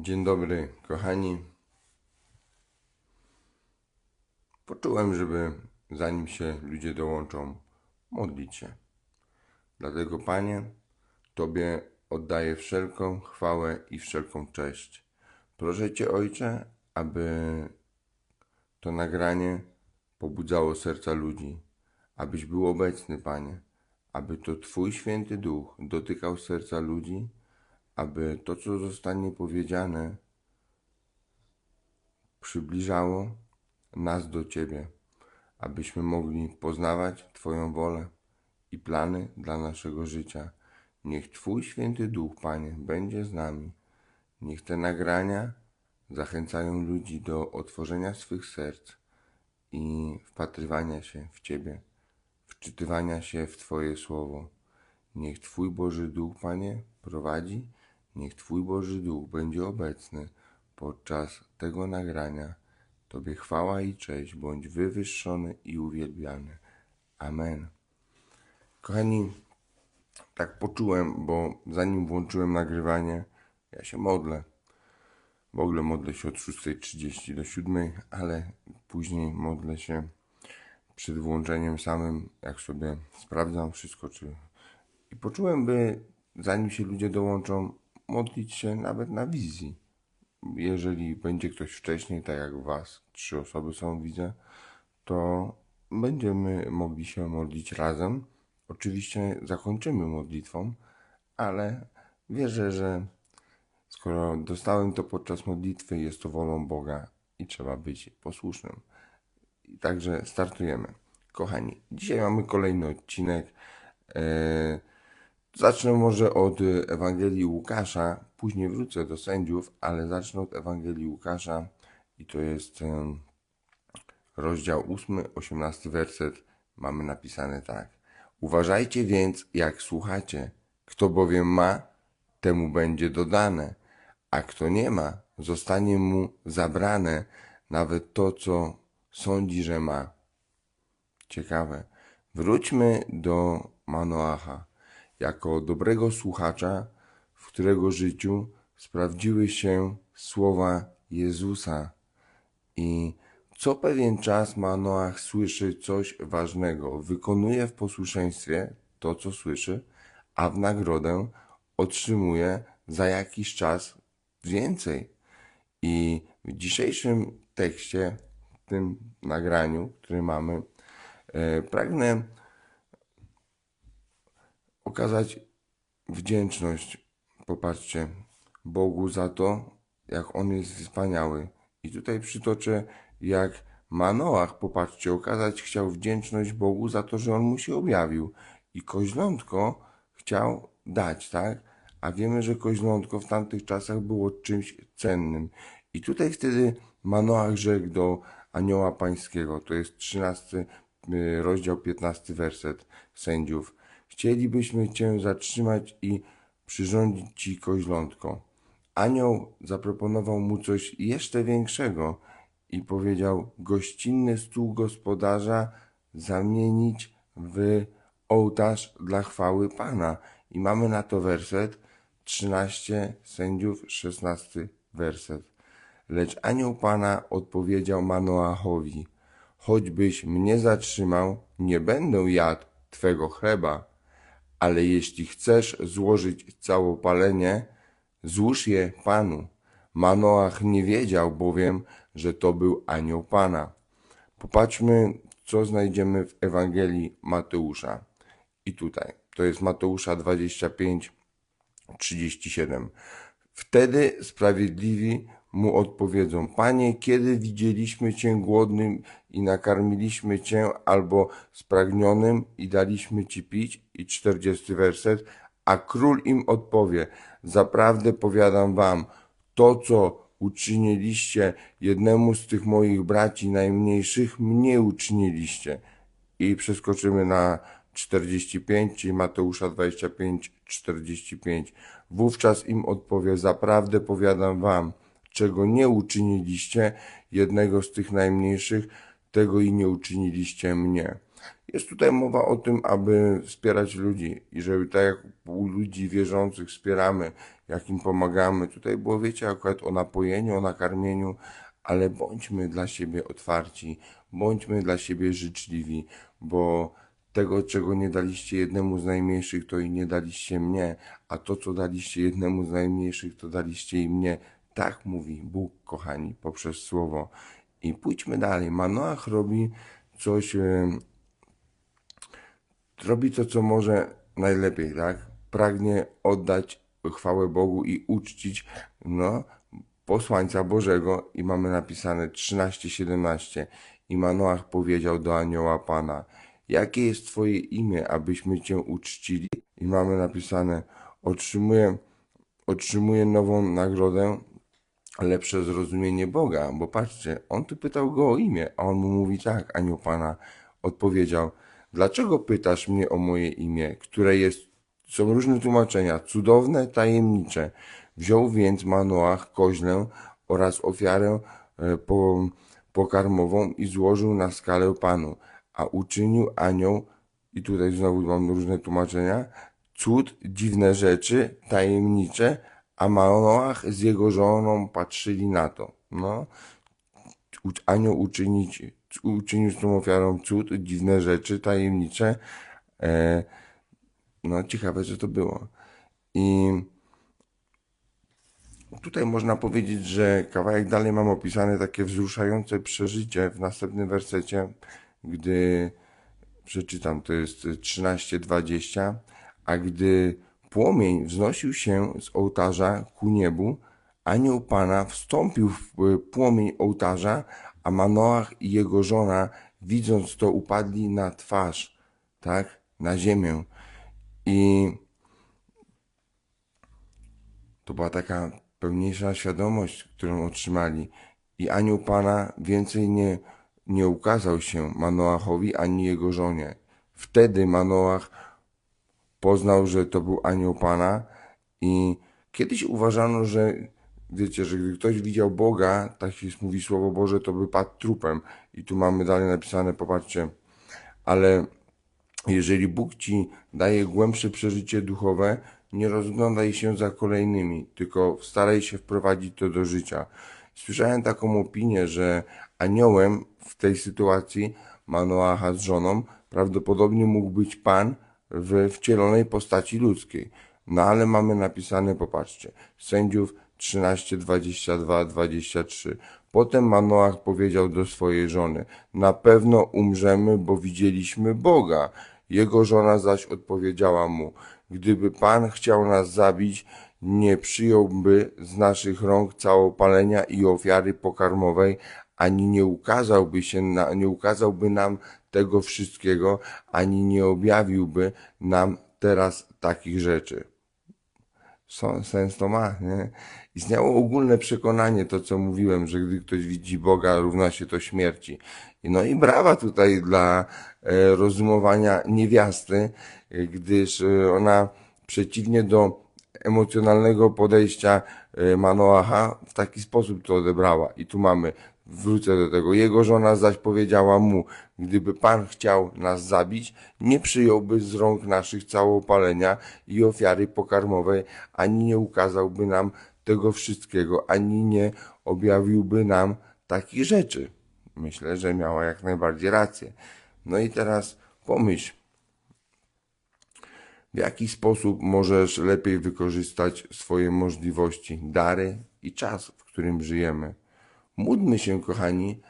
Dzień dobry, kochani. Poczułem, żeby zanim się ludzie dołączą, modlić się. Dlatego, Panie, Tobie oddaję wszelką chwałę i wszelką cześć. Proszę Cię, Ojcze, aby to nagranie pobudzało serca ludzi, abyś był obecny, Panie, aby to Twój święty duch dotykał serca ludzi, aby to, co zostanie powiedziane, przybliżało nas do Ciebie, abyśmy mogli poznawać Twoją wolę i plany dla naszego życia. Niech Twój święty duch, Panie, będzie z nami. Niech te nagrania zachęcają ludzi do otworzenia swych serc i wpatrywania się w Ciebie, wczytywania się w Twoje słowo. Niech Twój Boży Duch, Panie, prowadzi, niech Twój Boży Duch będzie obecny podczas tego nagrania. Tobie chwała i cześć, bądź wywyższony i uwielbiany. Amen. Kochani, tak poczułem, bo zanim włączyłem nagrywanie, ja się modlę. W ogóle modlę się od 6.30 do 7.00, ale później modlę się przed włączeniem samym, jak sobie sprawdzam wszystko, czy... I poczułem, by zanim się ludzie dołączą, modlić się nawet na wizji. Jeżeli będzie ktoś wcześniej, tak jak was, trzy osoby są, widzę, to będziemy mogli się modlić razem. Oczywiście zakończymy modlitwą, ale wierzę, że skoro dostałem to podczas modlitwy, jest to wolą Boga i trzeba być posłusznym. Także startujemy. Kochani, dzisiaj mamy kolejny odcinek. Eee, zacznę może od Ewangelii Łukasza, później wrócę do sędziów, ale zacznę od Ewangelii Łukasza i to jest em, rozdział 8, 18 werset. Mamy napisane tak. Uważajcie więc, jak słuchacie. Kto bowiem ma, temu będzie dodane, a kto nie ma, zostanie mu zabrane nawet to, co sądzi, że ma. Ciekawe. Wróćmy do Manoacha. Jako dobrego słuchacza, w którego życiu sprawdziły się słowa Jezusa. I co pewien czas Manoach słyszy coś ważnego, wykonuje w posłuszeństwie to, co słyszy, a w nagrodę otrzymuje za jakiś czas więcej. I w dzisiejszym tekście, w tym nagraniu, który mamy, e, pragnę okazać wdzięczność, popatrzcie, Bogu za to, jak On jest wspaniały. I tutaj przytoczę, jak Manoach, popatrzcie, okazać chciał wdzięczność Bogu za to, że On mu się objawił. I koźlątko chciał dać, tak? A wiemy, że koźlątko w tamtych czasach było czymś cennym. I tutaj wtedy Manoach rzekł do anioła pańskiego, to jest 13 y, rozdział, 15 werset sędziów. Chcielibyśmy Cię zatrzymać i przyrządzić Ci koźlątko. Anioł zaproponował mu coś jeszcze większego i powiedział gościnny stół gospodarza zamienić w ołtarz dla chwały Pana. I mamy na to werset 13 sędziów, 16 werset. Lecz anioł Pana odpowiedział Manoachowi, choćbyś mnie zatrzymał, nie będę jadł Twego chleba, ale jeśli chcesz złożyć całopalenie, złóż je Panu. Manoach nie wiedział bowiem, że to był anioł Pana. Popatrzmy, co znajdziemy w Ewangelii Mateusza. I tutaj, to jest Mateusza 25, 37. Wtedy sprawiedliwi mu odpowiedzą: Panie, kiedy widzieliśmy Cię głodnym i nakarmiliśmy Cię, albo spragnionym i daliśmy Ci pić? I czterdziesty werset. A król im odpowie: Zaprawdę powiadam Wam, to co uczyniliście jednemu z tych moich braci najmniejszych, mnie uczyniliście. I przeskoczymy na 45, czyli Mateusza 25, 45. Wówczas im odpowie, zaprawdę powiadam wam, czego nie uczyniliście jednego z tych najmniejszych, tego i nie uczyniliście mnie. Jest tutaj mowa o tym, aby wspierać ludzi i żeby tak jak u ludzi wierzących wspieramy, jak im pomagamy. Tutaj było, wiecie, akurat o napojeniu, o nakarmieniu, ale bądźmy dla siebie otwarci, bądźmy dla siebie życzliwi, bo tego, czego nie daliście jednemu z najmniejszych, to i nie daliście mnie, a to, co daliście jednemu z najmniejszych, to daliście i mnie. Tak mówi Bóg, kochani, poprzez słowo. I pójdźmy dalej. Manoach robi coś, e, robi to, co może najlepiej, tak? Pragnie oddać chwałę Bogu i uczcić, no, posłańca Bożego i mamy napisane 13:17 i Manoach powiedział do anioła Pana jakie jest twoje imię, abyśmy cię uczcili i mamy napisane otrzymuję, otrzymuję nową nagrodę lepsze zrozumienie Boga, bo patrzcie, on tu pytał go o imię, a on mu mówi tak, anioł Pana odpowiedział dlaczego pytasz mnie o moje imię, które jest są różne tłumaczenia, cudowne, tajemnicze. Wziął więc Manoach koźlę oraz ofiarę e, po, pokarmową i złożył na skalę Panu, a uczynił anioł, i tutaj znowu mam różne tłumaczenia, cud, dziwne rzeczy, tajemnicze, a Manoach z jego żoną patrzyli na to. No, anioł uczynić, uczynił z tą ofiarą cud, dziwne rzeczy, tajemnicze. E, no, ciekawe, że to było. I tutaj można powiedzieć, że kawałek dalej mam opisane takie wzruszające przeżycie w następnym wersecie, gdy przeczytam, to jest 13:20, a gdy płomień wznosił się z ołtarza ku niebu, anioł Pana wstąpił w płomień ołtarza, a Manoach i jego żona, widząc to, upadli na twarz, tak, na ziemię. I to była taka pełniejsza świadomość, którą otrzymali. I anioł Pana więcej nie, nie ukazał się Manoachowi ani jego żonie. Wtedy Manoach poznał, że to był anioł Pana i kiedyś uważano, że wiecie, że gdy ktoś widział Boga, tak się mówi Słowo Boże, to by padł trupem. I tu mamy dalej napisane, popatrzcie, ale jeżeli Bóg ci daje głębsze przeżycie duchowe, nie rozglądaj się za kolejnymi, tylko staraj się wprowadzić to do życia. Słyszałem taką opinię, że aniołem w tej sytuacji Manoacha z żoną prawdopodobnie mógł być Pan w wcielonej postaci ludzkiej. No ale mamy napisane, popatrzcie, sędziów 13, 22, 23. Potem Manoach powiedział do swojej żony, na pewno umrzemy, bo widzieliśmy Boga. Jego żona zaś odpowiedziała mu, gdyby Pan chciał nas zabić, nie przyjąłby z naszych rąk całopalenia i ofiary pokarmowej, ani nie ukazałby się, na, nie ukazałby nam tego wszystkiego, ani nie objawiłby nam teraz takich rzeczy. Sens to ma, nie? Istniało ogólne przekonanie, to co mówiłem, że gdy ktoś widzi Boga, równa się to śmierci. No i brawa tutaj dla e, rozumowania niewiasty, e, gdyż e, ona przeciwnie do emocjonalnego podejścia Manoacha w taki sposób to odebrała. I tu mamy, wrócę do tego, jego żona zaś powiedziała mu, gdyby Pan chciał nas zabić, nie przyjąłby z rąk naszych całopalenia i ofiary pokarmowej, ani nie ukazałby nam tego wszystkiego, ani nie objawiłby nam takich rzeczy. Myślę, że miała jak najbardziej rację. No i teraz pomyśl, w jaki sposób możesz lepiej wykorzystać swoje możliwości, dary i czas, w którym żyjemy. Módlmy się, kochani,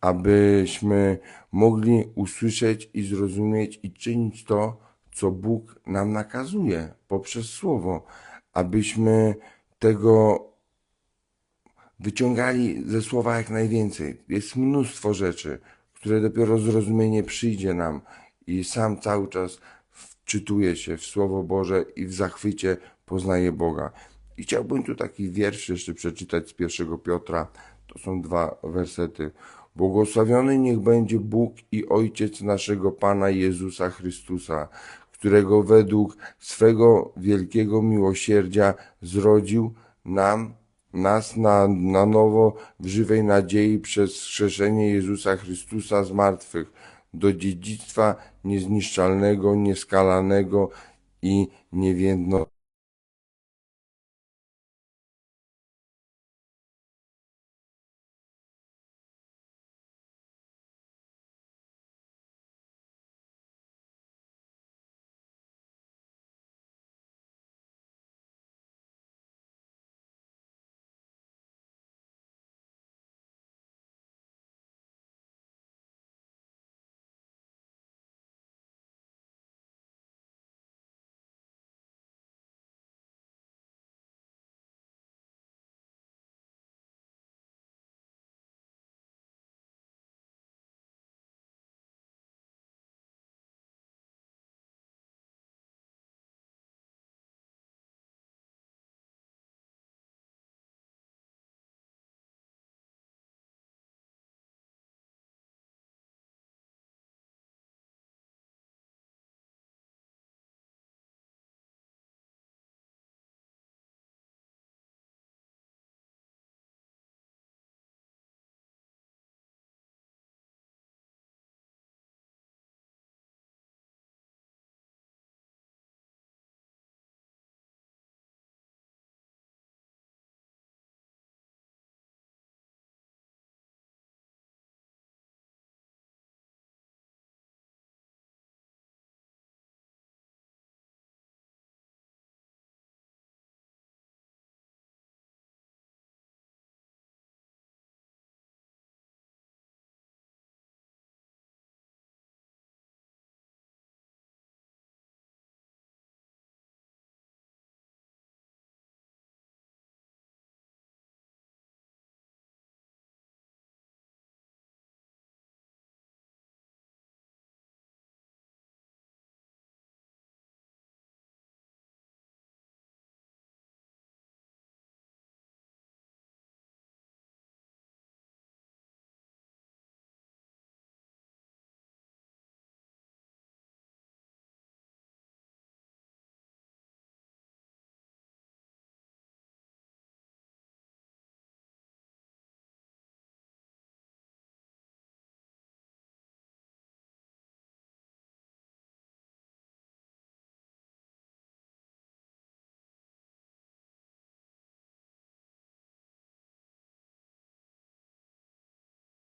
abyśmy mogli usłyszeć i zrozumieć i czynić to, co Bóg nam nakazuje poprzez Słowo, abyśmy tego wyciągali ze słowa jak najwięcej. Jest mnóstwo rzeczy, które dopiero zrozumienie przyjdzie nam i sam cały czas wczytuje się w Słowo Boże i w zachwycie poznaje Boga. I chciałbym tu taki wiersz jeszcze przeczytać z pierwszego Piotra. To są dwa wersety. Błogosławiony niech będzie Bóg i Ojciec naszego Pana Jezusa Chrystusa, którego według swego wielkiego miłosierdzia zrodził nam, nas na, na nowo w żywej nadziei przez wskrzeszenie Jezusa Chrystusa z martwych, do dziedzictwa niezniszczalnego, nieskalanego i niewiędno